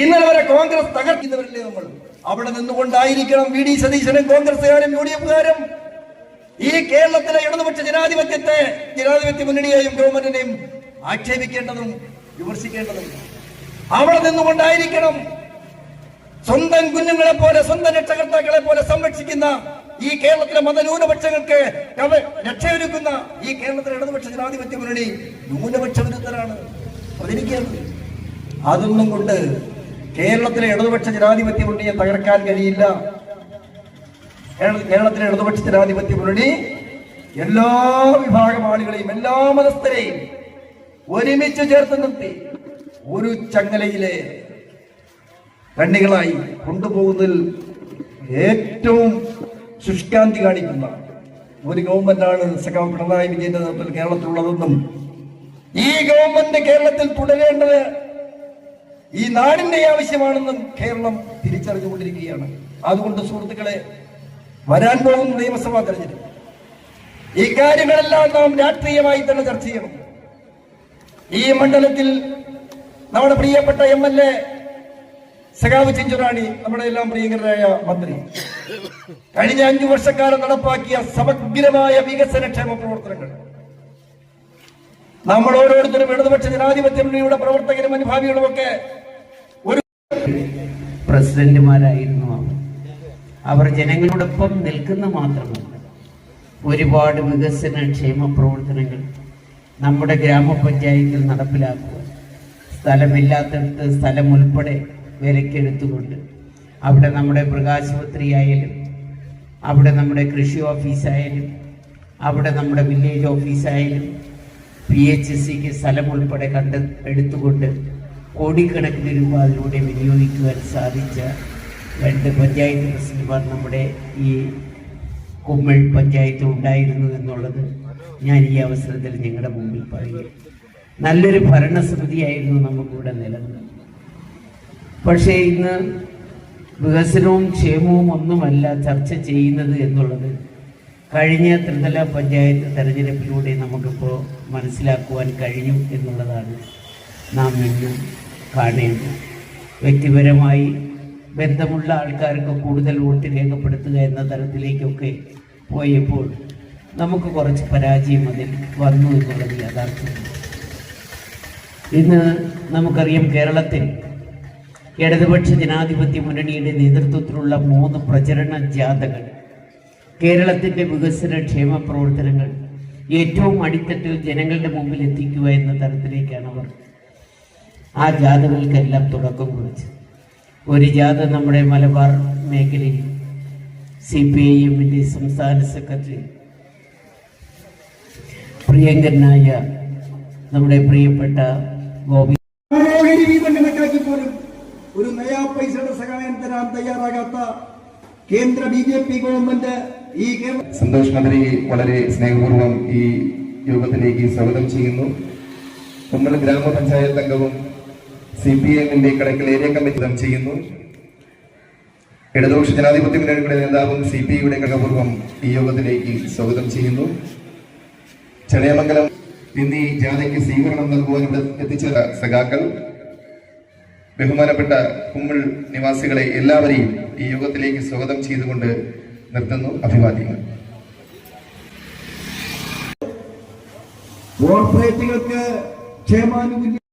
ഇന്നലെ വരെ കോൺഗ്രസ് തകർക്കുന്നവരല്ലേ നമ്മൾ? അവിടെ നിന്നുകൊണ്ടായിരിക്കണം വി ഡി സതീശനും കോൺഗ്രസുകാരും യു ഡി എഫുകാരും. ഈ കേരളത്തിലെ ഇടതുപക്ഷ ജനാധിപത്യത്തെ ജനാധിപത്യ മുന്നണിയെയും ഗവൺമെന്റിനെയും ആക്ഷേപിക്കേണ്ടതും വിമർശിക്കേണ്ടതും. അവിടെ നിന്നുകൊണ്ടായിരിക്കണം സ്വന്തം കുഞ്ഞുങ്ങളെ പോലെ സ്വന്തം രക്ഷകർത്താക്കളെ പോലെ സംരക്ഷിക്കുന്ന ഈ കേരളത്തിലെ മതന്യൂനപക്ഷങ്ങൾക്ക് രക്ഷയൊരുക്കുന്ന ഈ കേരളത്തിലെ ഇടതുപക്ഷ ജനാധിപത്യ മുന്നണി ന്യൂനപക്ഷ വിരുദ്ധരാണ് പ്രചരിക്കുന്നത് അതൊന്നും കൊണ്ട് കേരളത്തിലെ ഇടതുപക്ഷ ജനാധിപത്യ മുന്നണിയെ തകർക്കാൻ കഴിയില്ല. കേരളത്തിലെ ഇടതുപക്ഷ ജനാധിപത്യ മുന്നണി എല്ലാ വിഭാഗം ആളുകളെയും എല്ലാ മതസ്ഥരെയും ഒരുമിച്ച് ചേർത്ത് നിർത്തി ഒരു ചങ്ങലയിലെ കണ്ണികളായി കൊണ്ടുപോകുന്നതിൽ ഏറ്റവും ശുഷ്കാന്തി കാണിക്കുന്ന ഒരു ഗവൺമെന്റാണ് സഖാവ് പിണറായി വിജയന്റെ നേതൃത്വത്തിൽ കേരളത്തിലുള്ളതെന്നും ഈ ഗവൺമെന്റ് കേരളത്തിൽ തുടരേണ്ടത് ഈ നാടിന്റെ ആവശ്യമാണെന്ന് കേരളം തിരിച്ചറിഞ്ഞുകൊണ്ടിരിക്കുകയാണ്. അതുകൊണ്ട് സുഹൃത്തുക്കളെ വരാൻ പോകുന്ന നിയമസഭാ തെരഞ്ഞെടുപ്പ്. ഈ കാര്യങ്ങളെല്ലാം നാം രാഷ്ട്രീയമായി തന്നെ ചർച്ച ചെയ്യണം. ഈ മണ്ഡലത്തിൽ നമ്മുടെ പ്രിയപ്പെട്ട എം എൽ എ സഖാവ് ചിഞ്ചുറാണി നമ്മുടെ എല്ലാം പ്രിയങ്കരായ മന്ത്രി. കഴിഞ്ഞ അഞ്ചു വർഷക്കാലം നടപ്പാക്കിയ സമഗ്രമായ വികസനക്ഷേമ പ്രവർത്തനങ്ങൾ. നമ്മൾ ഓരോരുത്തരും ഇടതുപക്ഷ ജനാധിപത്യ മുന്നണിയുടെ പ്രവർത്തകരും അനുഭാവികളും ഒക്കെ പ്രസിഡന്റുമാരായിരുന്നു അവർ. അവർ ജനങ്ങളോടൊപ്പം നിൽക്കുന്ന മാത്രമല്ല ഒരുപാട് വികസന ക്ഷേമ പ്രവർത്തനങ്ങൾ നമ്മുടെ ഗ്രാമപഞ്ചായത്തിൽ നടപ്പിലാക്കുക സ്ഥലമില്ലാത്തടത്ത് സ്ഥലം ഉൾപ്പെടെ വിലക്കെടുത്തുകൊണ്ട് അവിടെ നമ്മുടെ മൃഗാശുപത്രി ആയാലും അവിടെ നമ്മുടെ കൃഷി ഓഫീസായാലും അവിടെ നമ്മുടെ വില്ലേജ് ഓഫീസായാലും പി എച്ച് സിക്ക് സ്ഥലം ഉൾപ്പെടെ കണ്ട് എടുത്തുകൊണ്ട് കോടിക്കണക്കിന് രൂപ അതിലൂടെ വിനിയോഗിക്കുവാൻ സാധിച്ച രണ്ട് പഞ്ചായത്ത് പ്രസിഡന്റുമാർ നമ്മുടെ ഈ കുമ്മൾ പഞ്ചായത്ത് ഉണ്ടായിരുന്നു എന്നുള്ളത് ഞാൻ ഈ അവസരത്തിൽ ഞങ്ങളുടെ മുമ്പിൽ പറയുക നല്ലൊരു ഭരണസമിതിയായിരുന്നു നമുക്കിവിടെ നിലനിന്നത്. പക്ഷേ ഇന്ന് വികസനവും ക്ഷേമവും ഒന്നുമല്ല ചർച്ച ചെയ്യുന്നത് എന്നുള്ളത് കഴിഞ്ഞ ത്രിതല പഞ്ചായത്ത് തെരഞ്ഞെടുപ്പിലൂടെ നമുക്കിപ്പോൾ മനസ്സിലാക്കുവാൻ കഴിഞ്ഞു എന്നുള്ളതാണ് നാം ഇന്ന് കാണേണ്ടത് വ്യക്തിപരമായി ബന്ധമുള്ള ആൾക്കാർക്ക് കൂടുതൽ വോട്ട് രേഖപ്പെടുത്തുക എന്ന തരത്തിലേക്കൊക്കെ പോയപ്പോൾ നമുക്ക് കുറച്ച് പരാജയം അതിൽ വന്നു എന്നുള്ളത് യാഥാർത്ഥ്യമാണ്. ഇന്ന് നമുക്കറിയാം കേരളത്തിൽ ഇടതുപക്ഷ ജനാധിപത്യ മുന്നണിയുടെ നേതൃത്വത്തിലുള്ള മൂന്ന് പ്രചരണ ജാഥകൾ കേരളത്തിന്റെ വികസന ക്ഷേമ പ്രവർത്തനങ്ങൾ ഏറ്റവും അടിത്തട്ടിൽ ജനങ്ങളുടെ മുമ്പിൽ എത്തിക്കുക എന്ന തരത്തിലേക്കാണ് അവർ ആ ജാഥകൾക്കെല്ലാം തുടക്കം കുറിച്ച്. ഒരു ജാഥ നമ്മുടെ മലബാർ മേഖലയിൽ സി പി ഐ എമ്മിന്റെ സംസ്ഥാന സെക്രട്ടറി പ്രിയങ്കരനായ നമ്മുടെ പ്രിയപ്പെട്ട ഗോപി കണക്കാക്കി പോലും ഒരു നയാ പൈസയുടെ സഹായം തരാൻ തയ്യാറാകാത്ത കേന്ദ്ര ബി ജെ പി ഗവൺമെന്റ് ഈ സന്തോഷ് മന്ത്രി വളരെ സ്നേഹപൂർവം ഈ യോഗത്തിലേക്ക് സ്വാഗതം ചെയ്യുന്നു. കുമ്മൽ ഗ്രാമപഞ്ചായത്ത് അംഗവും സി പി എമ്മിന്റെ കടക്കൽ ഏരിയ കമ്മിറ്റി ചെയ്യുന്നു. ഇടതുപക്ഷ ജനാധിപത്യ മുന്നണിയുടെ നേതാവും സി പി ഐയുടെ ഘടകപൂർവം ഈ യോഗത്തിലേക്ക് സ്വാഗതം ചെയ്യുന്നു. ചടയമംഗലം എന്നീ ജാഥയ്ക്ക് സ്വീകരണം നൽകുവാൻ ഇവിടെ എത്തിച്ച സഖാക്കൾ ബഹുമാനപ്പെട്ട കുമ്മിൾ നിവാസികളെ എല്ലാവരെയും ഈ യോഗത്തിലേക്ക് സ്വാഗതം ചെയ്തുകൊണ്ട് നിർത്തുന്നു അഭിവാദ്യങ്ങൾ. കോർപ്പറേറ്റുകൾക്ക് ക്ഷേമാനുകൂല്യം